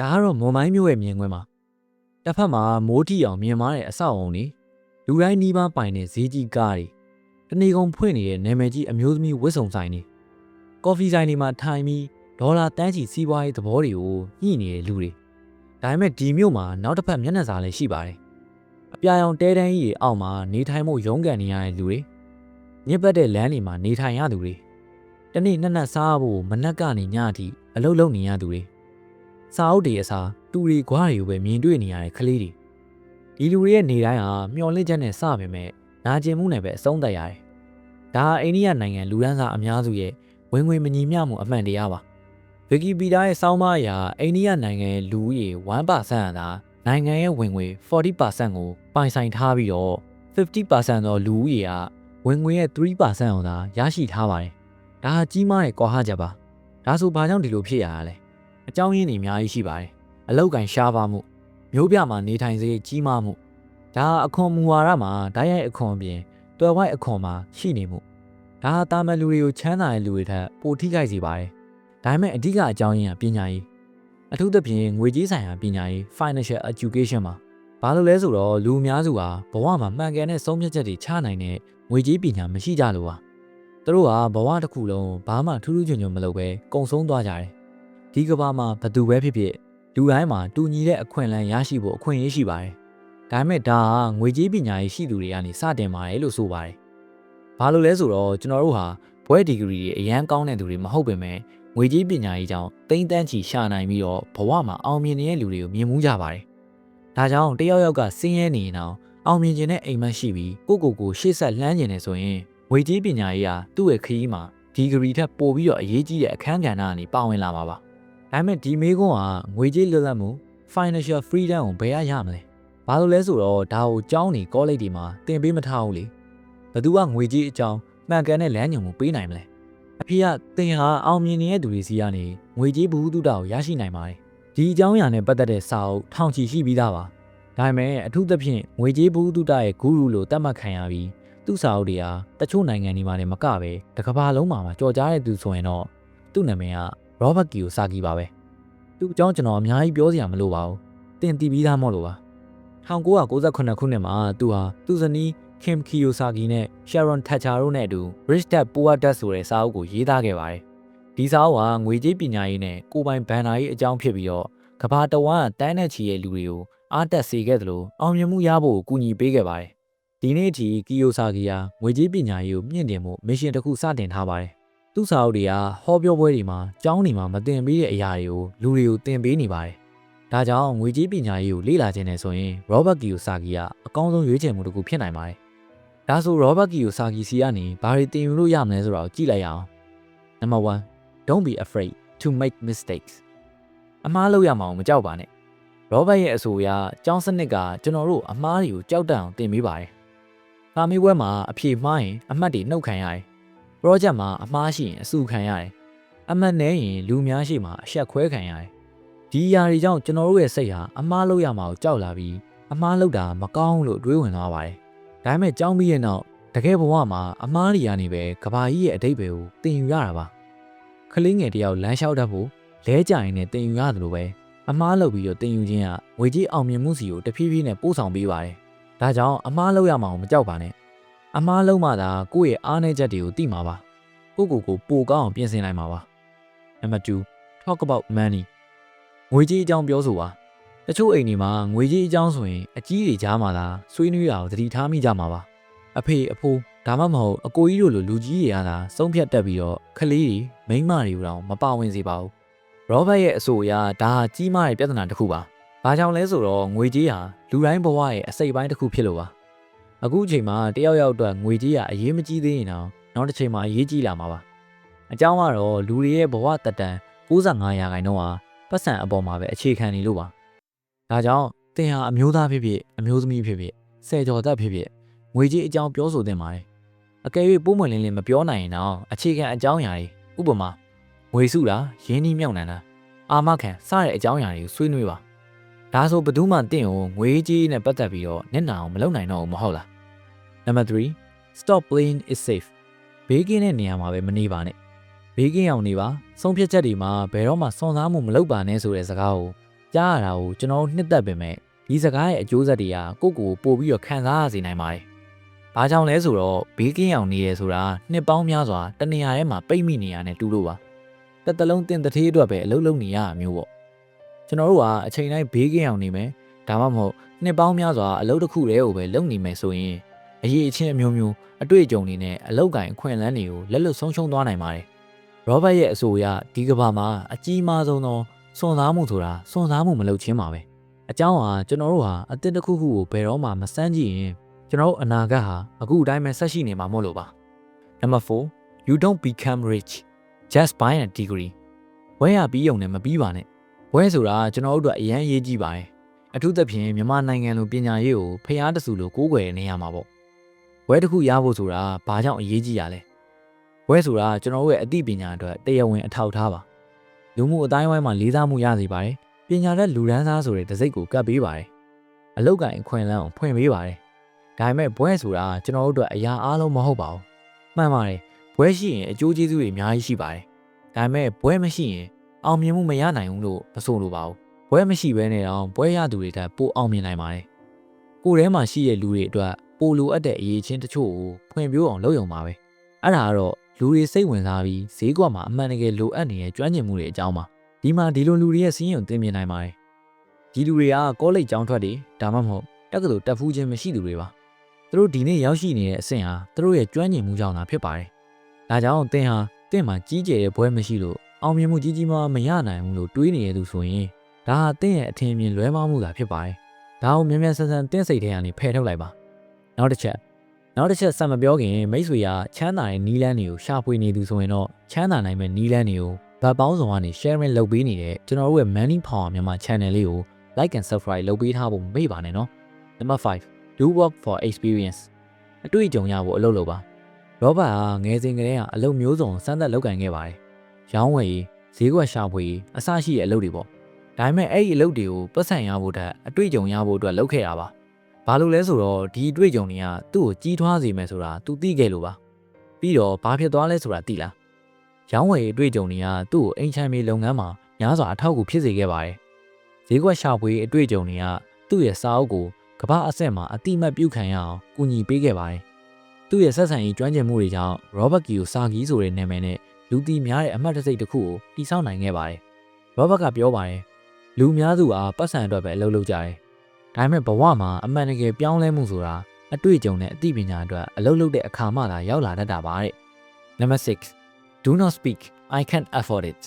ဒါကတော့မွန်မိုင်းမျိုးရဲ့မြင်ကွင်းပါတစ်ဖက်မှာမိုးတီအောင်မြင်မာတဲ့အဆောက်အုံတွေလူတိုင်းနီးပါးပိုင်တဲ့ဈေးကြီးကားတွေတနေကုန်ဖွင့်နေတဲ့နာမည်ကြီးအမျိုးသမီးဝတ်စုံဆိုင်တွေကော်ဖီဆိုင်တွေမှာထိုင်ပြီးဒေါ်လာတန်းချီစီးပွားရေးသဘောတွေကိုညှိနေတဲ့လူတွေဒါပေမဲ့ဒီမျိုးမှာနောက်တစ်ဖက်မျက်နှာစာလည်းရှိပါတယ်အပြာရောင်တဲတန်းကြီးတွေအောက်မှာနေထိုင်မှုရုန်းကန်နေရတဲ့လူတွေညစ်ပတ်တဲ့လမ်းတွေမှာနေထိုင်ရသူတွေတနေ့နှစ်နက်စားဖို့မနက်ကနေညအထိအလုပ်လုပ်နေရသူတွေ စာအုပ်တွေအစားတူတွေခွားတွေကိုပဲမြင်တွေ့နေရတဲ့ကလေးတွေဒီလူတွေရဲ့နေတိုင်းဟာမျော်လင့်ချက်နဲ့စပေမဲ့နာကျင်မှုနဲ့ပဲအဆုံးသတ်ရတယ်။ဒါဟာအိန္ဒိယနိုင်ငံလူဒန်းစားအများစုရဲ့ဝင်ငွေမညီမျှမှုအမှန်တရားပါ။ဝီကီပီဒီယာရဲ့စောင်းမအရာအိန္ဒိယနိုင်ငံရဲ့လူဦးရေ1%သာနိုင်ငံရဲ့ဝင်ငွေ40%ကိုပိုင်ဆိုင်ထားပြီးတော့50%သောလူဦးရေကဝင်ငွေရဲ့3%ကိုသာရရှိထားပါတယ်။ဒါဟာကြီးမားတဲ့ကွာဟချက်ပါ။ဒါဆိုဘာကြောင့်ဒီလိုဖြစ်ရတာလဲ။ အကြောင်းရင်းတွေအများကြီးရှိပါတယ်။အလောက်ကန်ရှားပါမှုမျိုးပြမှာနေထိုင်စေကြီးမားမှုဒါဟာအခွန်မူဝါဒမှာဓာတ်ရိုက်အခွန်အပြင်တွယ်ဝိုက်အခွန်မှာရှိနေမှုဒါဟာတာမန်လူတွေကိုချမ်းသာတဲ့လူတွေထက်ပိုထိခိုက်စေပါတယ်။ဒါပေမဲ့အဓိကအကြောင်းရင်းကပညာရေးအထူးသဖြင့်ငွေကြေးဆိုင်ရာပညာရေး financial education မှာဘာလို့လဲဆိုတော့လူအများစုဟာဘဝမှာမှန်ကန်တဲ့ဆုံးဖြတ်ချက်တွေချနိုင်တဲ့ငွေကြေးပညာမရှိကြလို့ပါ။သူတို့ဟာဘဝတစ်ခုလုံးဘာမှထူးထူးချွန်ချွန်မလုပ်ပဲကုံဆုံးသွားကြတယ်။ ဒီကမ္ဘာမှာဘသူပဲဖြစ်ဖြစ်လူတိုင်းမှာတူညီတဲ့အခွင့်အလမ်းရရှိဖို့အခွင့်အရေးရှိပါတယ်။ဒါပေမဲ့ဒါဟာငွေကြေးပညာရေးရှိသူတွေကနေစတင်ပါတယ်လို့ဆိုပါတယ်။ဘာလို့လဲဆိုတော့ကျွန်တော်တို့ဟာဘွဲဒီဂရီတွေအရန်ကောင်းတဲ့သူတွေမဟုတ်ပေမဲ့ငွေကြေးပညာရေးကြောင့်တိမ့်တန်းချီရှာနိုင်ပြီးတော့ဘဝမှာအောင်မြင်နေတဲ့လူတွေကိုမြင်မှုကြပါတယ်။ဒါကြောင့်တယောက်ယောက်ကစင်းရဲနေရင်တော့အောင်မြင်ခြင်းနဲ့အိမ်မက်ရှိပြီးကိုကိုကိုရှေ့ဆက်လှမ်းကျင်နေဆိုရင်ငွေကြေးပညာရေးဟာသူ့ရဲ့ခရီးမှာဒီဂရီထက်ပိုပြီးတော့အရေးကြီးတဲ့အခန်းကဏ္ဍကနေပါဝင်လာမှာပါ။ ဒါပေမဲ့ဒီမေးခွန်းကငွေကြေးလွတ်လပ်မှု financial freedom ကိုဘယ်ရရမလဲ။ဘာလို့လဲဆိုတော့ဒါကိုကျောင်းနေကောလိပ်တွေမှာသင်ပေးမထားဘူးလေ။ဘသူကငွေကြေးအကြောင်းမှန်ကန်တဲ့လမ်းညွှန်မှုပေးနိုင်မလဲ။အဖေကသင်ဟာအောင်မြင်နေတဲ့သူတွေစီကနေငွေကြေးဘူးတုဒ္ဒကိုရရှိနိုင်ပါတယ်။ဒီအကြောင်းအရာနဲ့ပတ်သက်တဲ့စာအုပ်ထောင်ချီရှိပြီးသားပါ။ဒါပေမဲ့အထူးသဖြင့်ငွေကြေးဘူးတုဒ္ဒရဲ့ဂူရုလို့သတ်မှတ်ခံရပြီးသူ့စာအုပ်တွေကတချို့နိုင်ငံတွေမှာလည်းမကပဲတစ်ကမ္ဘာလုံးမှာကြော်ကြားတဲ့သူဆိုရင်တော့သူ့နာမည်က Robert Kiyosaki ပါပဲ။သူ့အကြောင်းကျွန်တော်အများကြီးပြောစရာမလိုပါဘူး။တင်တီးပြီးသားမို့လို့ပါ။1998ခုနှစ်မှာသူဟာသူ့ဇနီး Kim Kiyosaki နဲ့ Sharon Thatcher တို့နဲ့အတူ Rich Dad Poor Dad ဆိုတဲ့စာအုပ်ကိုရေးသားခဲ့ပါတယ်။ဒီစာအုပ်ဟာငွေကြေးပညာရေးနဲ့ကိုယ်ပိုင်ဘဏ္ဍာရေးအကြောင်းဖြစ်ပြီးတော့ကမ္ဘာတဝန်းတန်းနဲ့ချီရဲ့လူတွေကိုအားတက်စေခဲ့သလိုအောင်မြင်မှုရဖို့ကူညီပေးခဲ့ပါတယ်။ဒီနေ့အထိ Kiyosaki ဟာငွေကြေးပညာရေးကိုမြင့်တင်မှုမစ်ရှင်တစ်ခုစတင်ထားပါတယ်။ သူ့စာအုပ်တွေကဟောပြောပွဲတွေမှာကျောင်းတွေမှာမသင်ပေးတဲ့အရာတွေကိုလူတွေကိုသင်ပေးနေပါတယ်။ဒါကြောင့်ငွေကြေးပညာရေးကိုလေ့လာခြင်းနဲ့ဆိုရင် Robert Kiyosaki ကအကောင်းဆုံးရွေးချယ်မှုတစ်ခုဖြစ်နိုင်ပါတယ်။ဒါဆို Robert Kiyosaki စီကနေဘာတွေသင်ယူလို့ရမလဲဆိုတာကိုကြည့်လိုက်ရအောင်။ Number 1 Don't be afraid to make mistakes အမှားလုပ်ရမှာကိုမကြောက်ပါနဲ့။ Robert ရဲ့အဆိုအရကျောင်းစနစ်ကကျွန်တော်တို့အမှားတွေကိုကြောက်တတ်အောင်သင်ပေးပါတယ်။ခါမေးပွဲမှာအဖြေမှားရင်အမှတ်တွေနှုတ်ခံရတယ်။ project မှာအမှားရှိရင်အဆူခံရတယ်။အမှတ်နည်းရင်လူများရှိမှအဆက်ခွဲခံရတယ်။ဒီအရာတွေကြောင့်ကျွန်တော်တို့ရဲ့စိတ်ဟာအမှားလုပ်ရမှာကိုကြောက်လာပြီးအမှားလုပ်တာမကောင်းဘူးလို့တွေးဝင်သွားပါတယ်။ဒါပေမဲ့ကြောင်းပြီးရဲ့နောက်တကယ်ဘဝမှာအမားတွေကနေပဲကဘာကြီးရဲ့အတိတ်ပဲကိုသင်ယူရတာပါခလေးငယ်တယောက်လမ်းလျှောက်တတ်ဖို့လဲကြရင်နဲ့သင်ယူရတယ်လို့ပဲအမားလုပ်ပြီးတော့သင်ယူခြင်းကငွေကြီးအောင်မြင်မှုစီကိုတဖြည်းဖြည်းနဲ့ပို့ဆောင်ပေးပါတယ်ဒါကြောင့်အမားလုပ်ရမှာကိုမကြောက်ပါနဲ့ အမားလုပ်မှသာကိုယ့်ရဲ့အားနည်းချက်တွေကိုသိမှာပါကိုယ့်ကိုယ်ကိုပိုကောင်းအောင်ပြင်ဆင်နိုင်မှာပါနံပါတ်2 talk about money ငွေကြီးအကြောင်းပြောဆိုပါတချို့အိမ်တွေမှာငွေကြီးအကြောင်းဆိုရင်အကြီးတွေကြားမှာသာဆွေးနွေးတာကိုသတိထားမိကြမှာပါအဖေအဖိုးဒါမှမဟုတ်အကိုကြီးတို့လိုလူကြီးတွေအားသာဆုံးဖြတ်တတ်ပြီးတော့ခလေးတွေမိန်းမတွေကိုတောင်မပါဝင်စေပါဘူးရောဘတ်ရဲ့အဆိုအရဒါဟာကြီးမားတဲ့ပြဿနာတစ်ခုပါဘာကြောင့်လဲဆိုတော့ငွေကြီးဟာလူတိုင်းဘဝရဲ့အစိတ်ပိုင်းတစ်ခုဖြစ်လို့ပါ အခုအချိန်မှာတယောက်ယောက်အတွက်ငွေကြီးကအရေးမကြီးသေးရင်တော့နောက်တစ်ချိန်မှာအရေးကြီးလာမှာပါအကြောင်းကတော့လူတွေရဲ့ဘဝတက်တန်65ရာခိုင်နှုန်းဟာပတ်စံအပေါ်မှာပဲအခြေခံနေလို့ပါဒါကြောင့်သင်ဟာအမျိုးသားဖြစ်ဖြစ်အမျိုးသမီးဖြစ်ဖြစ်ဆယ်ကျော်သက်ဖြစ်ဖြစ်ငွေကြီးအကြောင်းပြောဆိုသင့်ပါတယ်အကယ်၍ပုံမှန်လင်းလင်းမပြောနိုင်ရင်တော့အခြေခံအကြောင်းအရာတွေဥပမာငွေစုတာရင်းနှီးမြှောက်နှံတာအာမခံစတဲ့အကြောင်းအရာတွေကိုဆွေးနွေးပါ ဒါဆိုဘယ်သူမှတင့်ကိုငွေကြီးနဲ့ပတ်သက်ပြီးတော့မျက်နှာအောင်မလုပ်နိုင်တော့ဘူးမဟုတ်လားနံပါတ်3 stop playing is safe ဘေးကင်းတဲ့နေရာမှာပဲမနေပါနဲ့ဘေးကင်းအောင်နေပါဆုံးဖြတ်ချက်တွေမှာဘယ်တော့မှစွန့်စားမှုမလုပ်ပါနဲ့ဆိုတဲ့စကားကိုကြားရတာကိုကျွန်တော်တို့နှစ်သက်ပင်မဲ့ဒီစကားရဲ့အကျိုးဆက်တွေကကိုယ့်ကိုယ်ပို့ပြီးတော့ခံစားရစေနိုင်ပါတယ်။ဘာကြောင့်လဲဆိုတော့ဘေးကင်းအောင်နေရဆိုတာနှစ်ပေါင်းများစွာတနေရာထဲမှာပိတ်မိနေရတဲ့တူလို့ပါ။တစ်တလုံးတင်တသေးအတွက်ပဲအလုပ်လုပ်နေရတာမျိုးပေါ့။ ကျွန်တော်တို့ကအချိန်တိုင်းဘေးကင်းအောင်နေမယ်။ဒါမှမဟုတ်နှစ်ပေါင်းများစွာအလုပ်တစ်ခုတည်းကိုပဲလုပ်နေမယ်ဆိုရင်အရေးအချင်းအမျိုးမျိုးအတွေ့အကြုံတွေနဲ့အလောက်ကင်အခွင့်အလန်းတွေကိုလက်လွတ်ဆုံးရှုံးသွားနိုင်ပါတယ်။ရောဘတ်ရဲ့အဆိုအရဒီကဘာမှာအကြီးမားဆုံးသောစွန့်စားမှုဆိုတာစွန့်စားမှုမလုပ်ချင်းပါပဲ။အကြောင်းဟာကျွန်တော်တို့ဟာအသစ်တစ်ခုခုကိုဘယ်တော့မှမစမ်းကြည့်ရင်ကျွန်တော်တို့အနာဂတ်ဟာအခုအတိုင်းပဲဆက်ရှိနေမှာမို့လို့ပါ။ Number 4 you don't become rich just by a degree ဝဲရပြီးုံနဲ့မပြီးပါနဲ့ ဝဲဆိုတာကျွန်တော်တို့အတွက်အရန်ရေးကြည့်ပါတယ်အထူးသဖြင့်မြန်မာနိုင်ငံလိုပညာရေးကိုဖျားတဆူလိုကိုးကွယ်နေရမှာပေါ့ဝဲတစ်ခုရဖို့ဆိုတာဘာကြောင့်အရေးကြီးရလဲဝဲဆိုတာကျွန်တော်တို့ရဲ့အသိပညာအတွက်တရားဝင်အထောက်ထားပါလူမှုအတိုင်းဝိုင်းမှာလေးစားမှုရစေပါတယ်ပညာတတ်လူဒန်းစားဆိုတဲ့တစိ့ကိုကတ်ပေးပါတယ်အလောက်ကင်အခွင့်အလမ်းကိုဖွင့်ပေးပါတယ်ဒါပေမဲ့ဘွဲဆိုတာကျွန်တော်တို့အတွက်အရာအားလုံးမဟုတ်ပါဘူးမှန်ပါတယ်ဘွဲရှိရင်အကျိုးကျေးဇူးတွေအများကြီးရှိပါတယ်ဒါပေမဲ့ဘွဲမရှိရင် အောင်မြင်မှုမရနိုင်ဘူးလို့မဆိုလိုပါဘူးဘွဲမရှိဘဲနဲ့တော့ဘွဲရသူတွေတက်ပိုအောင်မြင်နိုင်ပါတယ်ကိုယ်ထဲမှာရှိတဲ့လူတွေအတွက်ပိုလိုအပ်တဲ့အရေးချင်းတချို့ကိုဖွင့်ပြအောင်လုပ်ရုံပါပဲအဲ့ဒါကတော့လူတွေစိတ်ဝင်စားပြီးဈေးကွက်မှာအမှန်တကယ်လိုအပ်နေတဲ့ကျွမ်းကျင်မှုတွေအကြောင်းပါဒီမှာဒီလိုလူတွေရဲ့စီးရင်ကိုသိမြင်နိုင်ပါတယ်ဒီလူတွေကကောလိပ်ကျောင်းထွက်တွေဒါမှမဟုတ်တက္ကသိုလ်တက်ဖူးခြင်းမရှိသူတွေပါသူတို့ဒီနေ့ရောက်ရှိနေတဲ့အဆင့်ဟာသူတို့ရဲ့ကျွမ်းကျင်မှုကြောင့်သာဖြစ်ပါတယ်ဒါကြောင့်သင်ဟာသင်မှာကြီးကျယ်တဲ့ဘွဲမရှိလို့ အောင်မြင်မှုကြီးကြီးမားမရနိုင်ဘူးလို့တွေးနေရသူဆိုရင်ဒါဟာသင်ရဲ့အထင်မြင်လွဲမှားမှုသာဖြစ်ပါတယ်ဒါကိုမြန်မြန်ဆန်ဆန်တင့်စိတ်ထဲကနေဖယ်ထုတ်လိုက်ပါနောက်တစ်ချက်နောက်တစ်ချက်ဆက်မပြောခင်မိတ်ဆွေကချမ်းသာတဲ့နီးလန်းတွေကိုရှာဖွေနေသူဆိုရင်တော့ချမ်းသာနိုင်မဲ့နီးလန်းတွေကိုဗတ်ပေါင်းစုံကနေ sharing လုပ်ပေးနေတဲ့ကျွန်တော်တို့ရဲ့ Money Power မြန်မာ channel လေးကို like and subscribe လုပ်ပေးထားဖို့မမေ့ပါနဲ့နော် Number 5 do work for experience အတွေ့အကြုံရဖို့အလုပ်လုပ်ပါရောဘတ်ဟာငယ်စဉ်ကတည်းကအလုပ်မျိုးစုံစမ်းသပ်လုပ်ကင်ခဲ့ပါတယ် ရောင်းဝယ်ရေးဈေးကွက်ရှာဖွေရေးအစရှိတဲ့အလုပ်တွေပေါ့ဒါပေမဲ့အဲ့ဒီအလုပ်တွေကိုပတ်စံရဖို့တက်အတွေ့အကြုံရဖို့အတွက်လုပ်ခဲ့တာပါဘာလို့လဲဆိုတော့ဒီအတွေ့အကြုံတွေကသူ့ကိုကြီးထွားစေမယ်ဆိုတာ तू သိခဲ့လို့ပါပြီးတော့ဘာဖြစ်သွားလဲဆိုတာသိလားရောင်းဝယ်ရေးအတွေ့အကြုံတွေကသူ့ကိုအိမ်ချမ်းမြေလုပ်ငန်းမှာများစွာအထောက်အကူဖြစ်စေခဲ့ပါတယ်ဈေးကွက်ရှာဖွေရေးအတွေ့အကြုံတွေကသူ့ရဲ့စာအုပ်ကိုကမ္ဘာအဆင့်မှာအတိမတ်ပြုခံရအောင်ကူညီပေးခဲ့ပါတယ်သူ့ရဲ့ဆက်ဆံရေးကျွမ်းကျင်မှုတွေကြောင့် Robert Kiyosaki ဆိုတဲ့နာမည်နဲ့ လူသိများတဲ့အမှတ်တစိတ်တစ်ခုကိုတည်ဆောက်နိုင်ခဲ့ပါတယ်။ Robert ကပြောပါတယ်လူများစုအားပတ်စံအတွက်ပဲအလုပ်လုပ်ကြတယ်။ဒါပေမဲ့ဘဝမှာအမှန်တကယ်ပြောင်းလဲမှုဆိုတာအတွေ့အကြုံနဲ့အသိပညာအတွက်အလုပ်လုပ်တဲ့အခါမှသာရောက်လာတတ်တာပါတဲ့။ Number 6 Do not speak I can't afford it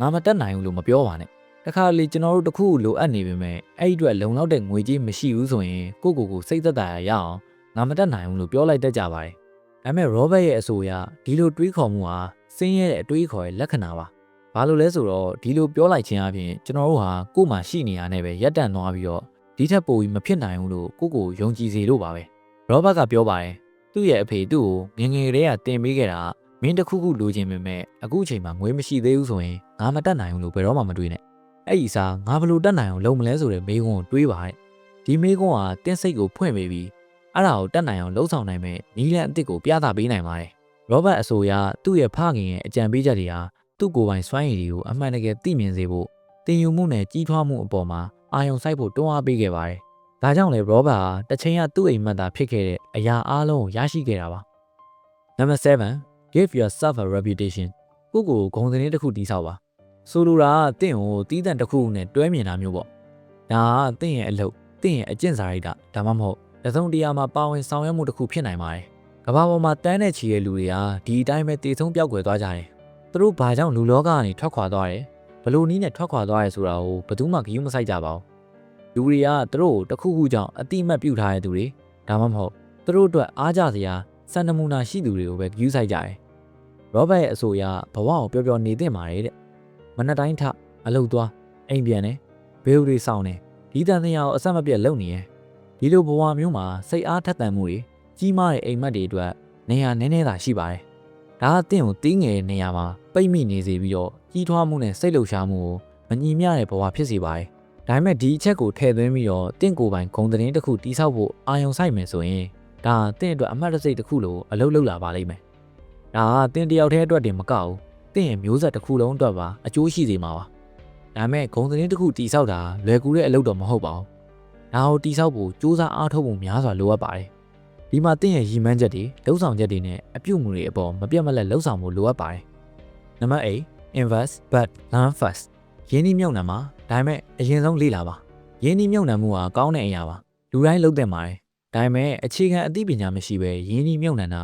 ငါမတက်နိုင်ဘူးလို့မပြောပါနဲ့။တခါလေကျွန်တော်တို့တခုလိုအပ်နေပေမဲ့အဲ့ဒီအတွက်လုံလောက်တဲ့ငွေကြေးမရှိဘူးဆိုရင်ကိုကိုကိုစိတ်သက်သာရအောင်ငါမတက်နိုင်ဘူးလို့ပြောလိုက်တတ်ကြပါတယ်။ ဒါပေမဲ့ Robert ရဲ့အဆိုအရဒီလိုတွေးခေါ်မှုဟာဆင်းရဲတဲ့အတွေးခေါ်ရဲ့လက္ခဏာပါ။ဘာလို့လဲဆိုတော့ဒီလိုပြောလိုက်ခြင်းအပြင်ကျွန်တော်တို့ဟာကိုယ်မှရှိနေရတဲ့ပဲရက်တန့်သွားပြီးတော့ဒီထက်ပိုပြီးမဖြစ်နိုင်ဘူးလို့ကိုကိုယုံကြည်စေလို့ပါပဲ။ရောဘတ်ကပြောပါတယ်။သူ့ရဲ့အဖေသူ့ကိုငငယ်လေးကတင်ပေးခဲ့တာမင်းတစ်ခုခုလိုချင်ပေမဲ့အခုအချိန်မှာငွေမရှိသေးဘူးဆိုရင်ငါမတက်နိုင်ဘူးလို့ဘယ်တော့မှမတွေးနဲ့။အဲ့ဒီစားငါဘလို့တက်နိုင်အောင်လုပ်မလဲဆိုတဲ့မေးခွန်းကိုတွေးပါတဲ့။ဒီမေးခွန်းဟာတင်းစိတ်ကိုဖွင့်ပေးပြီး အဲ့ဒါကိုတက်နိုင်အောင်လှုံ့ဆော်နိုင်မဲ့နီးလန်းအစ်စ်ကိုပြသပေးနိုင်ပါတယ်။ရောဘတ်အဆိုအရသူ့ရဲ့ဖခင်ရဲ့အကြံပေးချက်တွေဟာသူ့ကိုယ်ပိုင်စွမ်းရည်တွေကိုအမှန်တကယ်သိမြင်စေဖို့တင်ယူမှုနဲ့ကြီးထွားမှုအပေါ်မှာအာရုံစိုက်ဖို့တွန်းအားပေးခဲ့ပါတယ်။ဒါကြောင့်လေရောဘတ်ဟာတစ်ချိန်ကသူ့အိမ်မက်သားဖြစ်ခဲ့တဲ့အရာအလုံးကိုရရှိခဲ့တာပါ။ Number 7 give yourself a reputation ကိုကိုဂုဏ်သတင်းတစ်ခုတိဆောက်ပါ။ဆိုလိုတာကတင့်ကိုတီးတန့်တစ်ခုနဲ့တွဲမြင်တာမျိုးပေါ့။ဒါကတင့်ရဲ့အလုပ်တင့်ရဲ့အကျင့်စာရိတ္တဒါမှမဟုတ် တစ်စုံတရာမှာပါဝင်ဆောင်ရွက်မှုတစ်ခုဖြစ်နိုင်ပါတယ်။ကမ္ဘာပေါ်မှာတန်းတဲ့ချီရဲ့လူတွေကဒီအတိုင်းပဲတည်ဆုံးပြောက်ွယ်သွားကြတယ်။သူတို့ဘာကြောင့်လူလောကကနေထွက်ခွာသွားတယ်။ဘလို့နီးနဲ့ထွက်ခွာသွားရဲဆိုတာကိုဘယ်သူမှဂရုမစိုက်ကြပါဘူး။လူတွေကသူတို့တခုခုကြောင့်အတိမတ်ပြုတ်ထားတဲ့သူတွေဒါမှမဟုတ်သူတို့အတွက်အားကြစရာစံနမူနာရှိသူတွေကိုပဲဂရုစိုက်ကြတယ်။ရောဘတ်ရဲ့အဆိုအရဘဝကိုပျော်ပျော်နေသင့်ပါတယ်တဲ့။မနက်တိုင်းထအလုပ်သွားအိမ်ပြန်နေဘေးဥတွေစောင့်နေဒီတန်တရားကိုအဆက်မပြတ်လုပ်နေရဲ့ ဒီလိုဘဝမျိုးမှာစိတ်အားထက်သန်မှုတွေကြီးမားတဲ့အိမ်မက်တွေအတွက်နေရာနည်းနည်းသာရှိပါတယ်။ဒါကတင့်ကိုတင်းငယ်တဲ့နေရာမှာပိတ်မိနေစေပြီးတော့ကြီးထွားမှုနဲ့စိတ်လှုပ်ရှားမှုကိုမညီမျှတဲ့ဘဝဖြစ်စေပါတယ်။ဒါပေမဲ့ဒီအချက်ကိုထည့်သွင်းပြီးတော့တင့်ကိုယ်ပိုင်ဂုံသတင်းတစ်ခုတိဆောက်ဖို့အာရုံစိုက်မယ်ဆိုရင်ဒါတင့်အတွက်အမှတ်တစိတ်တစ်ခုလိုအလုပ်လုပ်လာပါလိမ့်မယ်။ဒါကတင့်တယောက်တည်းအတွက်တင်မကဘူး။တင့်ရဲ့မျိုးဆက်တစ်ခုလုံးအတွက်ပါအကျိုးရှိစေမှာပါ။ဒါပေမဲ့ဂုံသတင်းတစ်ခုတိဆောက်တာလွယ်ကူတဲ့အလုပ်တော့မဟုတ်ပါဘူး။ ဒါကိုတိဆောက်ဖို့စူးစမ်းအားထုတ်ဖို့များစွာလိုအပ်ပါတယ်။ဒီမှာတင့်ရဲ့ရည်မှန်းချက်တွေလှုပ်ဆောင်ချက်တွေနဲ့အပြုတ်မှုတွေအပေါ်မပြတ်မလက်လှုပ်ဆောင်ဖို့လိုအပ်ပါတယ်။နံပါတ်8 invest but learn first ရင်းနှီးမြှုပ်နှံမှာဒါပေမဲ့အရင်ဆုံးလေ့လာပါ။ရင်းနှီးမြှုပ်နှံမှုဟာကောင်းတဲ့အရာပါ။လူတိုင်းလုပ်တဲ့မှာတယ်။ဒါပေမဲ့အခြေခံအသိပညာမရှိဘဲရင်းနှီးမြှုပ်နှံတာ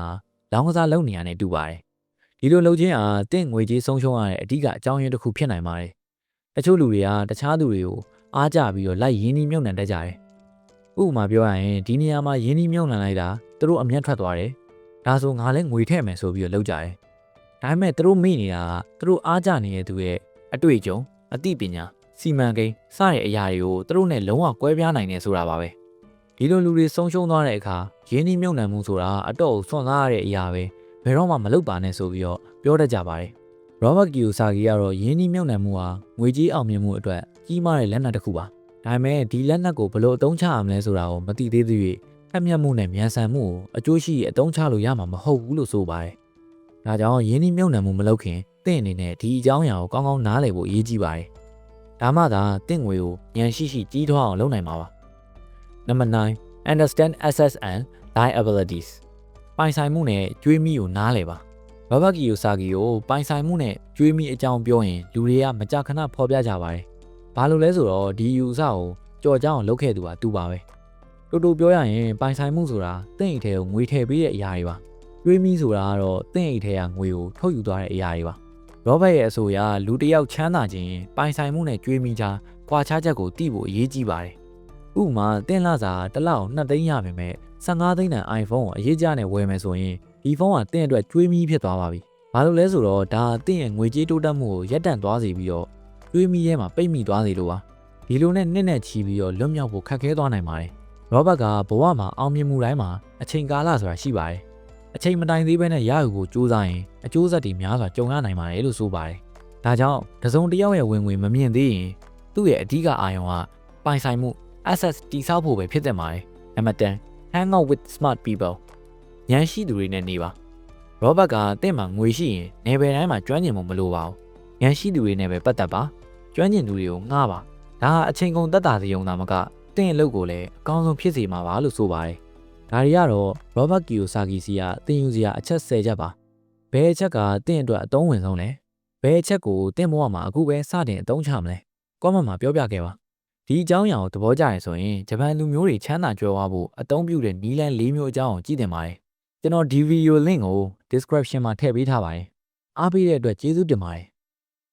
လောင်းကစားလုပ်နေရတဲ့တူပါတယ်။ဒီလိုလုပ်ခြင်းဟာတင့်ငွေကြေးဆုံးရှုံးရတဲ့အဓိကအကြောင်းရင်းတစ်ခုဖြစ်နိုင်ပါတယ်။တချို့လူတွေကတခြားသူတွေကို အားကြပြီးတော့လိုက်ရင်းနှီးမြှုပ်နှံတတ်ကြတယ်။ဥပမာပြောရရင်ဒီနေရာမှာရင်းနှီးမြှုပ်နှံလိုက်တာသူတို့အမျက်ထွက်သွားတယ်။ဒါဆိုငါလည်းငွေထည့်မယ်ဆိုပြီးတော့လုပ်ကြတယ်။ဒါပေမဲ့သူတို့မိနေတာကသူတို့အားကြနေတဲ့သူရဲ့အတွေ့အကြုံအသိပညာစီမံကိန်းစတဲ့အရာတွေကိုသူတို့နဲ့လုံးဝကွဲပြားနိုင်တယ်ဆိုတာပါပဲ။ဒီလိုလူတွေဆုံးရှုံးသွားတဲ့အခါရင်းနှီးမြှုပ်နှံမှုဆိုတာအတော့ကိုစွန့်စားရတဲ့အရာပဲဘယ်တော့မှမလုပ်ပါနဲ့ဆိုပြီးတော့ပြောတတ်ကြပါတယ်။ Robert Kiyosaki ကတော့ယင်းနှီးမြှုပ်နှံမှုဟာငွေကြေးအောင်မြင်မှုအတွက် ကြီးမားတဲ့လက်နက်တစ်ခုပါ။ဒါပေမဲ့ဒီလက်နက်ကိုဘယ်လိုအသုံးချရမလဲဆိုတာကိုမသိသေးသေး၍ဖက်မြက်မှုနဲ့မြန်ဆန်မှုကိုအကျိုးရှိအသုံးချလို့ရမှာမဟုတ်ဘူးလို့ဆိုပါတယ်။ဒါကြောင့်ယင်းနှီးမြှုပ်နှံမှုမလုပ်ခင်တင့်အနေနဲ့ဒီအကြောင်းအရာကိုကောင်းကောင်းနားလည်ဖို့အရေးကြီးပါတယ်။ဒါမှသာတင့်ငွေကိုဉာဏ်ရှိရှိကြီးထွားအောင်လုပ်နိုင်မှာပါ။ Number 9 understand assets and liabilities ပိုင်ဆိုင်မှုနဲ့ကြွေးမိကိုနားလည်ပါ။ဘာဘကီယိုစာကီကိုပိုင်ဆိုင်မှုနဲ့ကြွေးမိအကြောင်းပြောရင်လူတွေကမကြခဏဖော်ပြကြပါတယ်။ ဘာလို့လဲဆိုတော့ဒီယူဆကိုကြော်ကြောင်းလုပ်ခဲ့သူကသူပါပဲ။တူတူပြောရရင်ပိုင်ဆိုင်မှုဆိုတာတင့်အိတ်ထဲကိုငွေထည့်ပေးတဲ့အရာတွေပါ။ကြွေးမိဆိုတာကတော့တင့်အိတ်ထဲကငွေကိုထုတ်ယူသွားတဲ့အရာတွေပါ။ရောဘတ်ရဲ့အဆိုအရလူတစ်ယောက်ချမ်းသာခြင်းပိုင်ဆိုင်မှုနဲ့ကြွေးမိချကွာခြားချက်ကိုသိဖို့အရေးကြီးပါတယ်။ဥပမာတင်လာစာတစ်လောက်2သိန်းရပါမယ်15သိန်းတန် iPhone ကိုအရေးကြနဲ့ဝယ်မယ်ဆိုရင်ဒီဖုန်းကတင့်အတွက်ကျွေးမီးဖြစ်သွားပါပြီ။ဘာလို့လဲဆိုတော့ဒါတင့်ရဲ့ငွေကြေးတိုးတက်မှုကိုရပ်တန့်သွားစေပြီးတော့ ကျွေးမီးထဲမှာပိတ်မိသွားစေလို့ပါ။ဒီလိုနဲ့နှစ်နဲ့ချီပြီးတော့လွတ်မြောက်ဖို့ခက်ခဲသွားနိုင်ပါတယ်။ရောဘတ်ကဘဝမှာအောင်မြင်မှုတိုင်းမှာအချိန်ကာလဆိုတာရှိပါတယ်။အချိန်မတိုင်သေးဘဲနဲ့ရယူဖို့ကြိုးစားရင်အကျိုးဆက်တွေများစွာကြုံရနိုင်ပါတယ်လို့ဆိုပါတယ်။ဒါကြောင့်တစုံတစ်ယောက်ရဲ့ဝင်ငွေမမြင့်သေးရင်သူ့ရဲ့အဓိကအာရုံကပိုင်ဆိုင်မှု assets တိစောက်ဖို့ပဲဖြစ်တဲ့မှာ။နံပါတ်10 hang out with smart people ဉာဏ်ရှိသူတွေနဲ့နေပါရောဘတ်ကတင့်မှာငွေရှိရင်နယ်ပယ်တိုင်းမှာကျွမ်းကျင်မှုမလိုပါဘူး ဉာဏ်ရှိသူတွေနဲ့ပဲပတ်သက်ပါကျွမ်းကျင်သူတွေကိုငှားပါဒါဟာအချိန်ကုန်တက်တာစီုံသာမကတင့်အလုပ်ကိုလည်းအကောင်းဆုံးဖြစ်စေမှာပါလို့ဆိုပါတယ်ဒါတွေကတော့ရောဘတ်ကီယိုစာကီစီကတင်ယူစရာအချက်၁၀ချက်ပါဘယ်အချက်ကတင့်အတွက်အသုံးဝင်ဆုံးလဲဘယ်အချက်ကိုတင့်ဘဝမှာအခုပဲစတင်အသုံးချမလဲကောမန့်မှာပြောပြခဲ့ပါဒီအကြောင်းအရာကိုသဘောကျရင်ဆိုရင်ဂျပန်လူမျိုးတွေချမ်းသာကြွယ်ဝဖို့အသုံးပြုတဲ့နီးလန်း၄မျိုးအကြောင်းကိုကြည့်တင်ပါတယ်ကျွန်တော်ဒီဗီဒီယို link ကို description မှာထည့်ပေးထားပါတယ်အားပေးတဲ့အတွက်ကျေးဇူးတင်ပါတယ်